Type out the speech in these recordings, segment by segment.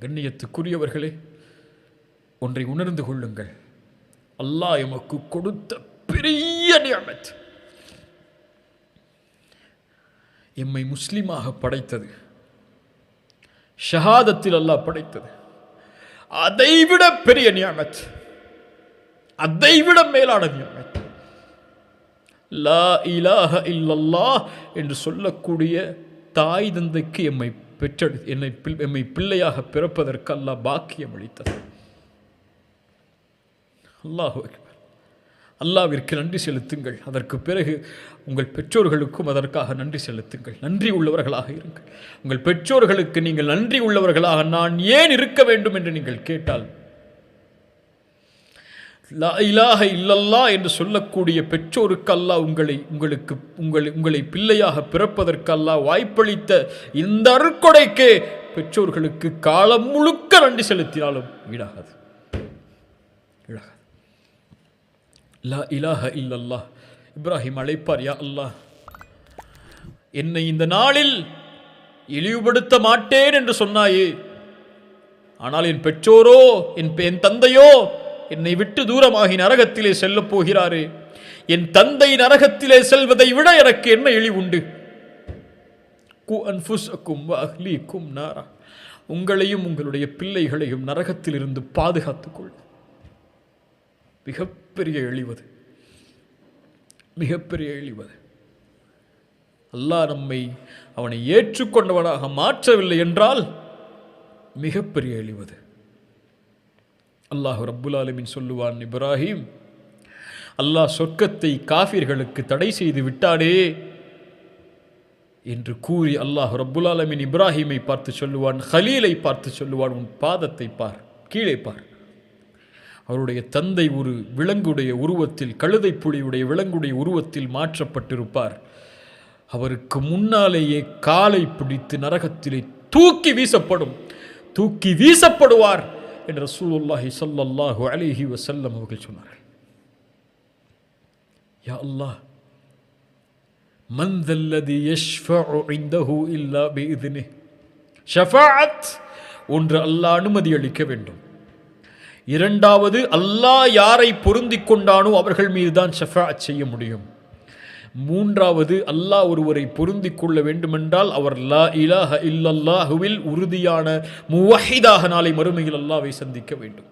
கண்ணியத்துக்குரியவர்களே ஒன்றை உணர்ந்து கொள்ளுங்கள். அல்லாஹ் எமக்கு கொடுத்த பெரிய நியமத். எம்மை முஸ்லீமாக படைத்தது. ஷஹாதத்தில் அல்லாஹ் படைத்தது. அதைவிட பெரிய நியமத். அதைவிட மேலான நியமத். லா இலாஹ இல்லல்லா என்று சொல்லக்கூடிய தாய் தந்தைக்கு எம்மை பெற்றெடு என்னை பில் எம்மை பிள்ளையாக பிறப்பதற்கு அல்லாஹ் பாக்கியம் அளித்தது. அல்லாஹ் அல்லாவிற்கு நன்றி செலுத்துங்கள். அதற்கு பிறகு உங்கள் பெற்றோர்களுக்கும் அதற்காக நன்றி செலுத்துங்கள். நன்றி உள்ளவர்களாக இருங்கள். உங்கள் பெற்றோர்களுக்கு நீங்கள் நன்றி உள்ளவர்களாக நான் ஏன் இருக்க வேண்டும் என்று நீங்கள் கேட்டால் லா இலாஹ இல்லல்லா என்று சொல்லக்கூடிய பெற்றோருக்கு உங்களை உங்களுக்கு உங்களை உங்களை பிள்ளையாக பிறப்பதற்கு வாய்ப்பளித்த இந்த அருக்கொடைக்கே பெற்றோர்களுக்கு காலம் முழுக்க நன்றி செலுத்தினாலும் ஈடாகாது. ஈடாகாது. லா இலாஹ இல்லல்லா இப்ராஹிம் அழைப்பார் யா அல்லாஹ் என்னை இந்த நாளில் இழிவுபடுத்த மாட்டேன் என்று சொன்னாயே ஆனால் என் பெற்றோரோ என் என் தந்தையோ என்னை விட்டு தூரமாகி நரகத்திலே செல்லப் போகிறாரே. என் தந்தை நரகத்திலே செல்வதை விட எனக்கு என்ன இழிவுண்டு? கு அன்ஃபுஸக்கும் அஹ்லீக்கும் நாரா. உங்களையும் உங்களுடைய பிள்ளைகளையும் நரகத்திலிருந்து பாதுகாத்துக்கொள். மிகப்பெரிய எழிவது மிகப்பெரிய எழிவது அல்லாஹ் நம்மை அவனை ஏற்றுக்கொண்டவனாக மாற்றவில்லை என்றால் மிகப்பெரிய எழிவது அல்லாஹு ரப்புல் சொல்லுவான் இப்ராஹிம் அல்லாஹ் சொர்க்கத்தை காஃபிர்களுக்கு தடை செய்து விட்டானே? என்று கூறி அல்லாஹ் ரப்புல் இப்ராஹிமை பார்த்து சொல்லுவான் ஹலீலை பார்த்து சொல்லுவான் உன் பாதத்தை பார் கீழே பார். அவருடைய தந்தை ஒரு விலங்குடைய உருவத்தில் கழுதை புலியுடைய விலங்குடைய உருவத்தில் மாற்றப்பட்டிருப்பார். அவருக்கு முன்னாலேயே காலை பிடித்து நரகத்திலே தூக்கி வீசப்படும் தூக்கி வீசப்படுவார். என்று ரசூலுல்லாஹி சல்லாஹூ அலிஹி வசல்லம் அவர்கள் சொன்னார்கள். யா அல்லாஹ் من ذا الذي يشفع عنده إلا بإذنه ஷஃபாத் ஒன்று அல்லாஹ் அனுமதி அளிக்க வேண்டும். இரண்டாவது அல்லாஹ் யாரை பொருந்திக் கொண்டானோ அவர்கள் மீது தான் ஷஃபாத் செய்ய முடியும். மூன்றாவது அல்லாஹ் ஒருவரை பொருந்திக் கொள்ள வேண்டுமென்றால் அவர் லா இலாஹ இல்லல்லாஹுவில் உறுதியான முவஹிதாக நாளை மறுமையில் அல்லாவை சந்திக்க வேண்டும்.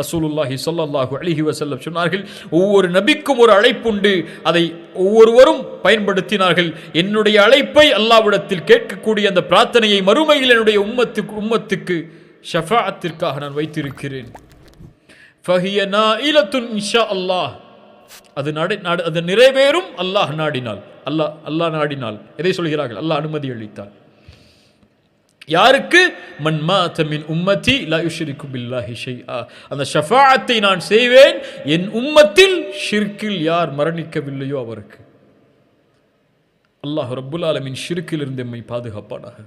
ரசூலுல்லாஹி சொல்லல்லாஹு அழகி வசல்லம் சொன்னார்கள் ஒவ்வொரு நபிக்கும் ஒரு அழைப்புண்டு அதை ஒவ்வொருவரும் பயன்படுத்தினார்கள். என்னுடைய அழைப்பை அல்லாவிடத்தில் கேட்கக்கூடிய அந்த பிரார்த்தனையை மறுமையில் என்னுடைய உம்மத்துக்கு உம்மத்துக்கு ஷஃபாத்திற்காக நான் வைத்திருக்கிறேன். ஃபஹிய நாயிலத்துன் இன்ஷா அல்லாஹ். அது நட நட- அது நிறைவேறும் அல்லாஹ் நாடினால் அல்லாஹ் அல்லாஹ் நாடினால் எதை சொல்கிறார்கள் அல்லாஹ் அனுமதி அளித்தார் யாருக்கு மன் மாத மின் உம்மத்தி லா யுஷ்ரிகு பில்லாஹி ஷைஆ அந்த ஷஃபாஅத்தை நான் செய்வேன் என் உம்மத்தில் ஷிர்கில் யார் மரணிக்கவில்லையோ அவருக்கு அல்லாஹ் ரப்புல் ஆலமின் ஷிர்கில் இருந்து எம்மை பாதுகாப்பானாக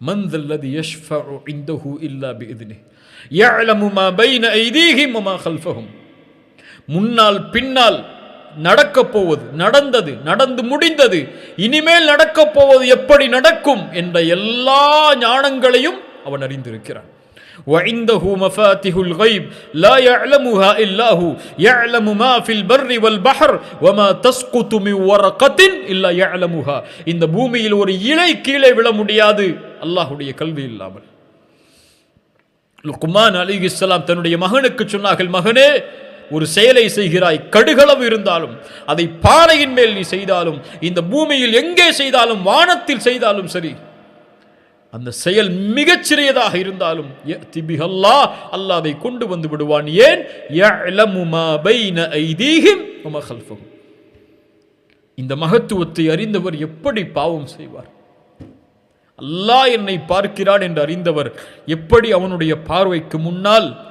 من ذا الذي يشفع عنده إلا بإذنه يعلم ما بين أيديهم وما خلفهم முன்னால் பின்னால் நடக்கப் போவது நடந்தது நடந்து முடிந்தது இனிமேல் நடக்கப் போவது எப்படி நடக்கும் என்ற எல்லா ஞானங்களையும் அவன் அறிந்திருக்கிறான் وعنده مفاتح الغيب لا يعلمها إلا هو يعلم ما في البر والبحر وما تسقط من ورقة إلا يعلمها இந்த பூமியில் ஒரு இலை கீழே விழ முடியாது அல்லாஹ்வுடைய கல்வி இல்லாமல் லுக்மான் அலிஹிஸ்ஸலாம் தன்னுடைய மகனுக்கு சொன்னார்கள் மகனே ஒரு செயலை செய்கிறாய் கடுகளவு இருந்தாலும் அதை பாறையின் மேல் நீ செய்தாலும் இந்த பூமியில் எங்கே செய்தாலும் வானத்தில் செய்தாலும் சரி அந்த செயல் மிகச்சிறியதாக இருந்தாலும் யஅதி பிஹி அல்லாஹ் கொண்டு வந்து விடுவான். ஏன்? இந்த மகத்துவத்தை அறிந்தவர் எப்படி பாவம் செய்வார்? அல்லாஹ் என்னை பார்க்கிறான் என்று அறிந்தவர் எப்படி அவனுடைய பார்வைக்கு முன்னால்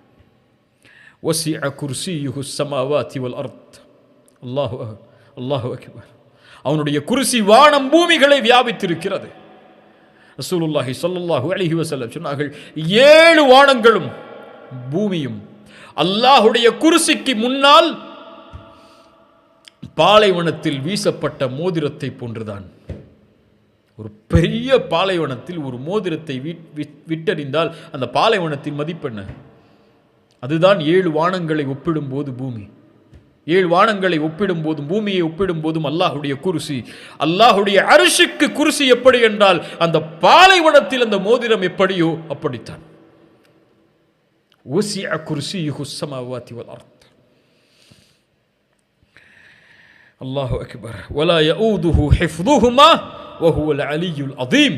وسع كرسيه السماوات والأرض அல்லாஹு அல்லாஹு அக்பர் அவனுடைய குருசி வானம் பூமிகளை வியாபித்திருக்கிறது ரசூலுல்லாஹி ஸல்லல்லாஹு அலைஹி வஸல்லம் சொன்னார்கள் ஏழு வானங்களும் பூமியும் அல்லாஹுடைய குருசிக்கு முன்னால் பாலைவனத்தில் வீசப்பட்ட மோதிரத்தை போன்றுதான் ஒரு பெரிய பாலைவனத்தில் ஒரு மோதிரத்தை விட்- விட்- விட்டறிந்தால் அந்த பாலைவனத்தின் மதிப்பென்ன அதுதான் ஏழு வானங்களை ஒப்பிடும் போது பூமி. ஏழு வானங்களை ஒப்பிடும் போதும் பூமியை ஒப்பிடும் போதும் அல்லாஹுடைய குருசி. அல்லாஹுடைய அரிசிக்கு குருசி எப்படி என்றால் அந்த பாலைவனத்தில் அந்த மோதிரம் எப்படியோ அப்படித்தான். ஓசியா குருசி ஹுசமாவாத்தி வளர்த்த அல்லாஹு அக்பர். வலா யூதுஹு ஹிஃப்துஹுமா வஹுவல் அலியுல் அதீம்